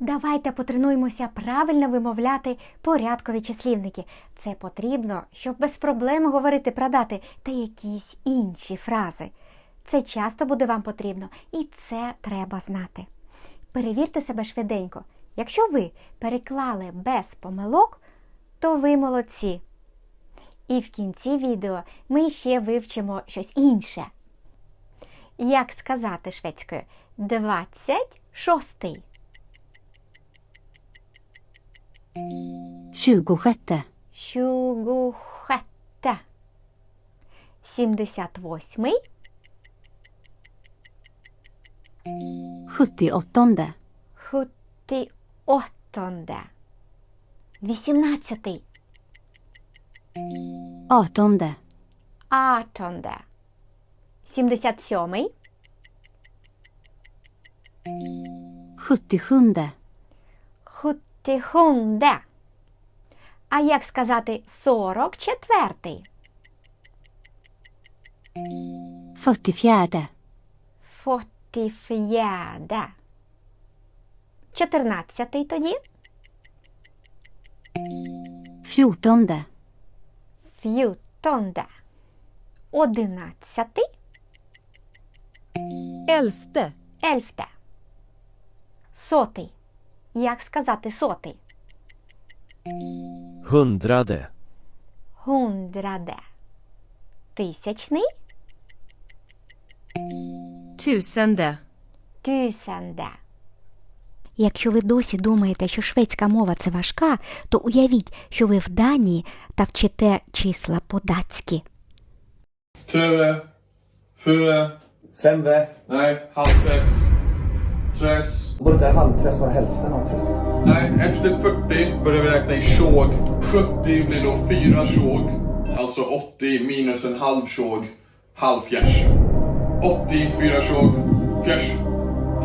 Давайте потренуємося правильно вимовляти порядкові числівники. Це потрібно, щоб без проблем говорити про дати та якісь інші фрази. Це часто буде вам потрібно, і це треба знати. Перевірте себе швиденько. Якщо ви переклали без помилок, то ви молодці. І в кінці відео ми ще вивчимо щось інше. Як сказати шведською 26. 26. 26. 78. 78. 78. 18. 18. 18. 77. 77. 77. А як сказати 44? 44. 44. 14 тоді. 14. 14. 11. Elfte. Ельфте. Сотий. Як сказати сотий? Hundrade. Гундраде. Тисячний. Tusende. Тюсенде. Якщо ви досі думаєте, що шведська мова це важка, то уявіть, що ви в Данії та вчите числа по-датськи. Fyra, Fem V. nej, halvtress, tress. Borde inte halvträss vara hälften av träss? Nej, efter 40 börjar vi räkna i tjog. 70 blir då fyra tjog. Alltså 80 minus en halv tjog, halvfjärs. 80, fyra tjog, fjärs,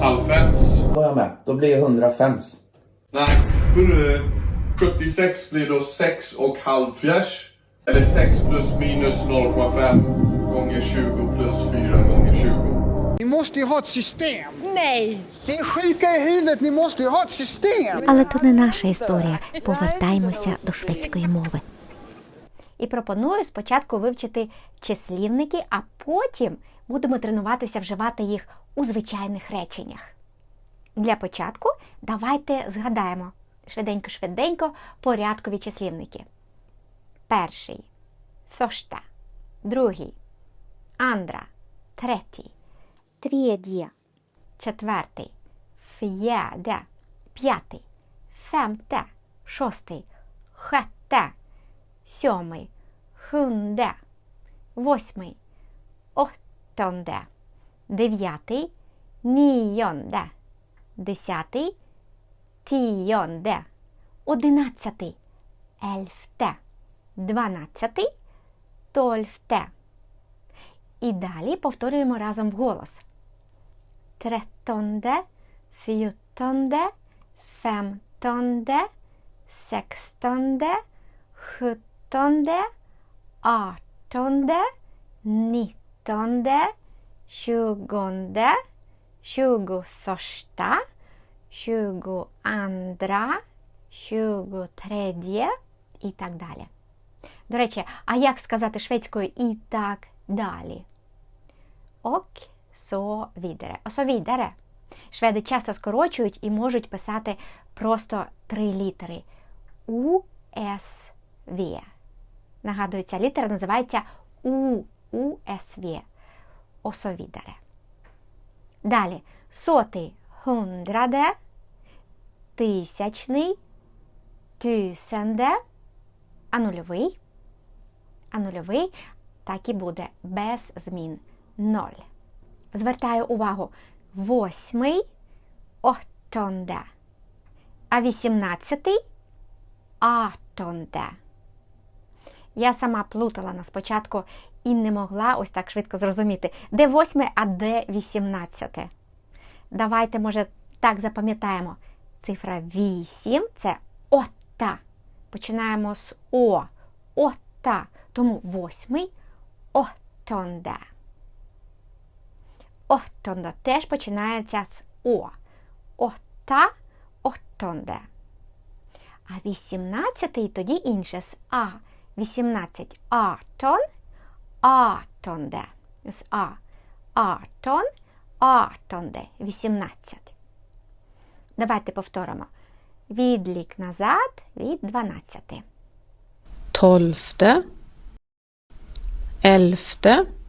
halvfems. Då är jag med. Då blir det 105. Nej, hörru. 76 blir då 6 och halvfjärs. Eller 6 plus minus 0,5 gånger 20 plus 4 gånger 20. Ni måste ju ha ett system. Nej! Ni är sjuka i huvudet, ni måste ju ha ett system. Але то не наша історія. Повертаємося до шведської мови. І пропоную спочатку вивчити числівники, а потім будемо тренуватися вживати їх у звичайних реченнях. Для початку давайте згадаємо швиденько-швиденько порядкові числівники. Перший första, другий, andra, третій, третє, четвертий, fjärde, п'ятий, femte, шостий, sjätte, сьомий, sjunde, восьмий, åttonde, дев'ятий, nionde, десятий, tionde, одинадцятий, elfte, дванадцятий, tolfte. І далі повторюємо разом вголос. Trettonde, fjortonde, femtonde, sextonde, sjuttonde, artonde, nittonde, tjugonde, tjugoförsta, tjugoandra, tjugotredje і так далі. До речі, а як сказати шведською і так далі? Och Så vidare. Och så. Шведи часто скорочують і можуть писати просто три літери. У, С, В. Нагадую, ця літера називається У, У, С, В. Och. Далі. Сотий, хунdrade, тисячний, тюсенде, а нульовий. А нульовий так і буде без змін. Ноль. Звертаю увагу. Восьмий åttonde. А вісімнадцятий атонде. Я сама плутала на спочатку і не могла ось так швидко зрозуміти, де восьме, а де вісімнадцяте. Давайте, може, так запам'ятаємо. Цифра 8 це ота. Починаємо з О. Ота. Тому восьмий åttonde. Åttonde теж починається з О. Åtta, åttonde. А 18 тоді інше з А. 18 18 åttonde. З А. 18 åttonde. 18. Давайте повторимо. Відлік назад від 12. tolfte, elfte,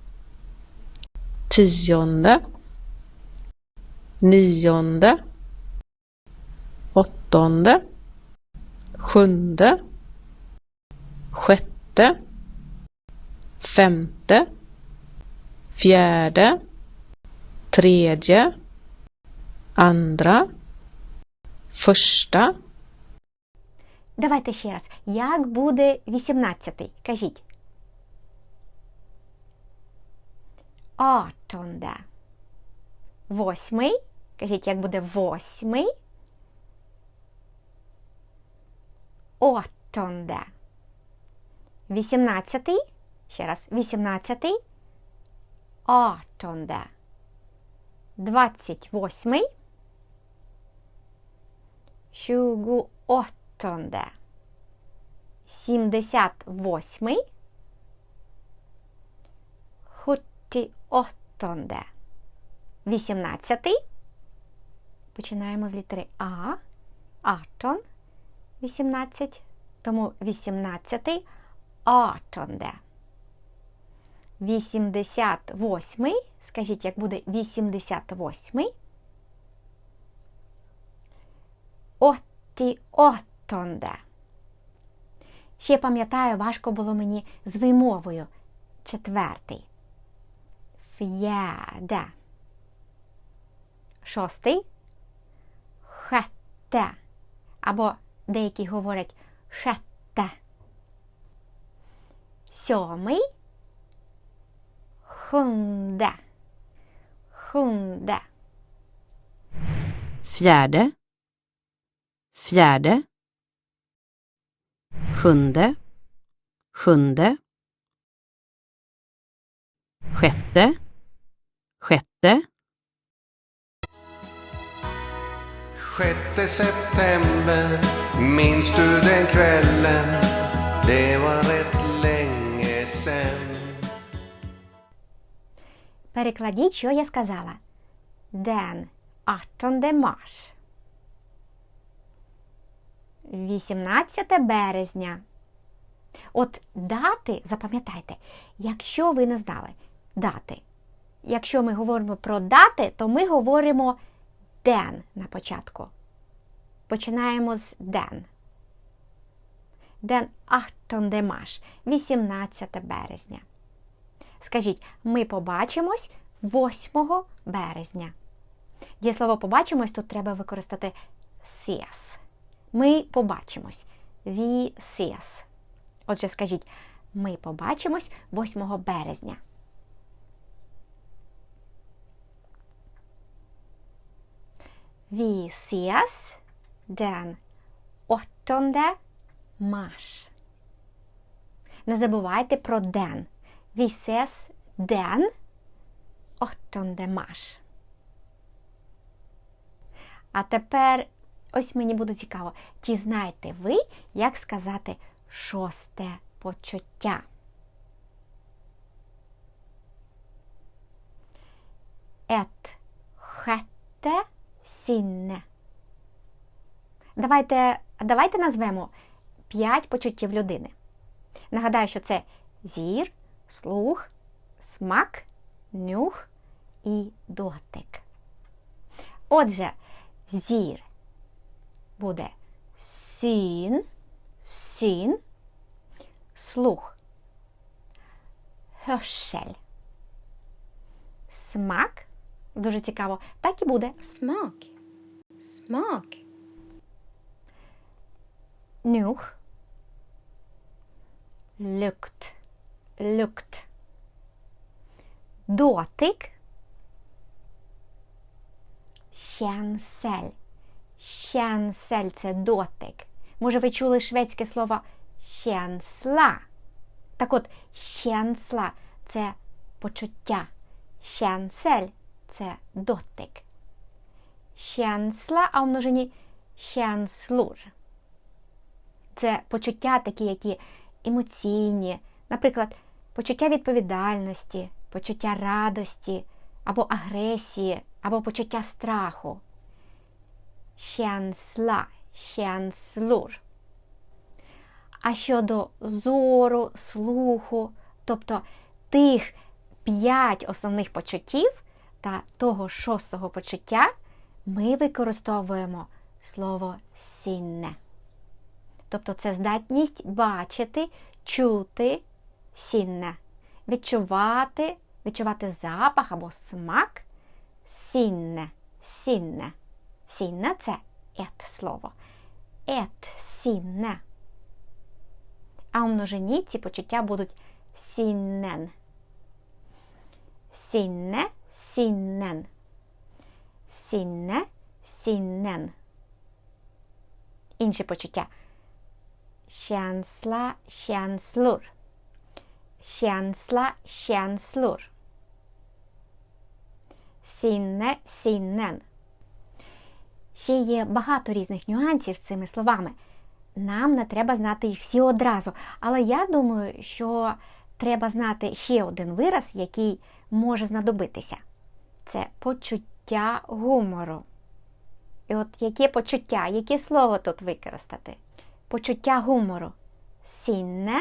tionde, nionde, åttonde, sjunde, sjätte, femte, fjärde, tredje, andra, första, Давайте ще раз. Як буде 18? Кажіть. Åttonde. Восьмий. Кажіть, як буде восьмий. Åttonde. Вісімнадцятий. Ще раз. Вісімнадцятий. Åttonde. Двадцять восьмий. Tjugoåttonde. Сімдесят восьмий. Sjuttiåttonde. Вісімнадцятий. Починаємо з літери А. Arton. 18. Тому 18. Artonde. 88. Скажіть, як буде 88. 88. Ще пам'ятаю, важко було мені з вимовою. Четвертий. Fjärde. Шостий. Sjätte. Або деякі говорять шетте. Сьомий. Sjunde. Sjunde. fjärde, fjärde, sjunde, sjunde, Sjätte, sjätte, 6 september, minns du den kvällen? Det var rätt länge sen. Перекладіть, що я сказала. Den 18 mars. 18 березня. От дати, запам'ятайте, якщо ви не знали дати. Якщо ми говоримо про дати, то ми говоримо ден на початку. Починаємо з ден. 18 mars. 18 березня. Скажіть, ми побачимось 8 березня. Дієслово побачимось тут треба використати ses. Ми побачимось. We ses. Отже, скажіть, ми побачимось 8 березня. Vi ses den 8 mars. Не забувайте про ден. Vi ses den 8 mars. А тепер ось мені буде цікаво, чи знаєте ви, як сказати шосте почуття? Et sjätte sinne. Давайте, давайте назвемо п'ять почуттів людини. Нагадаю, що це зір, слух, смак, нюх і дотик. Отже, зір буде сyn, syn, слух, hörsel, смак, дуже цікаво, так і буде смак, смак, нюх, lukt, lukt, дотик, Känsel. Känsel – це дотик. Може, ви чули шведське слово känsla? Так от, känsla – це почуття. Känsel – це дотик. Känsla, а в множині känslor. Це почуття такі, які емоційні, наприклад, почуття відповідальності, почуття радості, або агресії, або почуття страху. Känsla, känslor. А щодо зору, слуху, тобто тих п'ять основних почуттів та того шостого почуття, ми використовуємо слово сінне. Тобто це здатність бачити, чути сінне, відчувати, відчувати запах або смак сінне, сінне. Сінне це ет слово. Ет сінне. А у множині ці почуття будуть сіннен. Сінне, сіннен. Сінне, сіннен. Інші почуття. Känsla, känslor. Känsla, känslor. Sinne, sinnen. Ще є багато різних нюансів з цими словами. Нам не треба знати їх всі одразу. Але я думаю, що треба знати ще один вираз, який може знадобитися. Це почуття гумору. І от яке почуття, яке слово тут використати? Почуття гумору. Sinne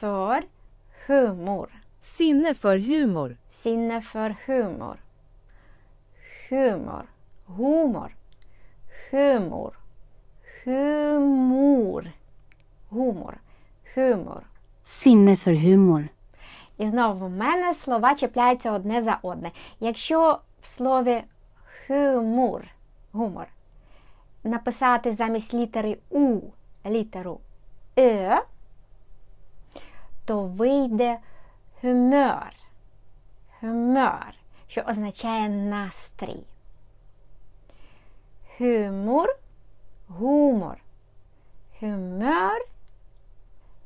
för humor. Sinne för humor. Sinne för humor. Humor. Humor. Humor. Humor. Humor. Humor. Sinne för humor. І знову в мене слова чіпляються одне за одне. Якщо в слові хумор, гумор написати замість літери У літеру Ö, то вийде humör. Humör, що означає настрій. Humor, гумор. Humör,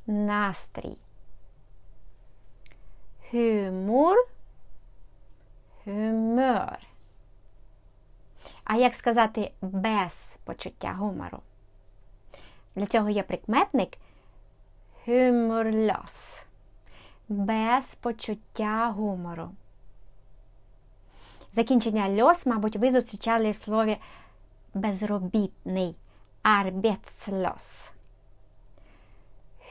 настрій. Humor, humör. А як сказати без почуття гумору? Для цього є прикметник humorlös. Без почуття гумору. Закінчення льос, мабуть, ви зустрічали в слові безробітний. Arbetslös.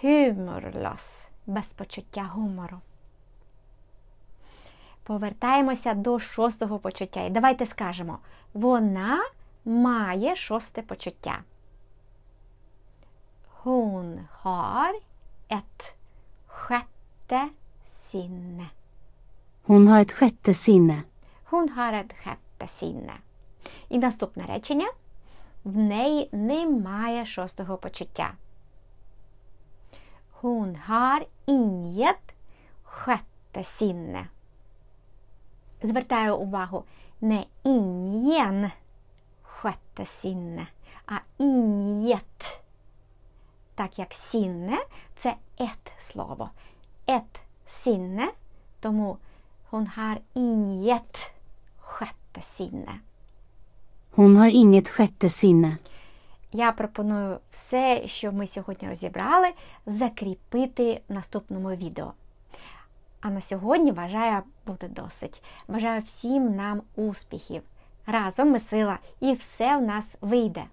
Humorlös. Без почуття гумору. Повертаємося до шостого почуття. І давайте скажемо: вона має шосте почуття. Hon har ett sjätte sinne. Hon har ett sjätte sinne. Hon har ett sjätte sinne. І наступне речення. В неї немає шостого почуття. Hon har inget sjätte sinne. Звертаю увагу не ingen sjätte sinne, а inget. Так як сінне це ет слово. Ет сінне, тому hon har inget sjätte sinne. Hon har inget sjätte sinne. Я пропоную все, що ми сьогодні розібрали, закріпити в наступному відео. А на сьогодні вважаю буде досить. Бажаю всім нам успіхів. Разом ми сила, і все в нас вийде.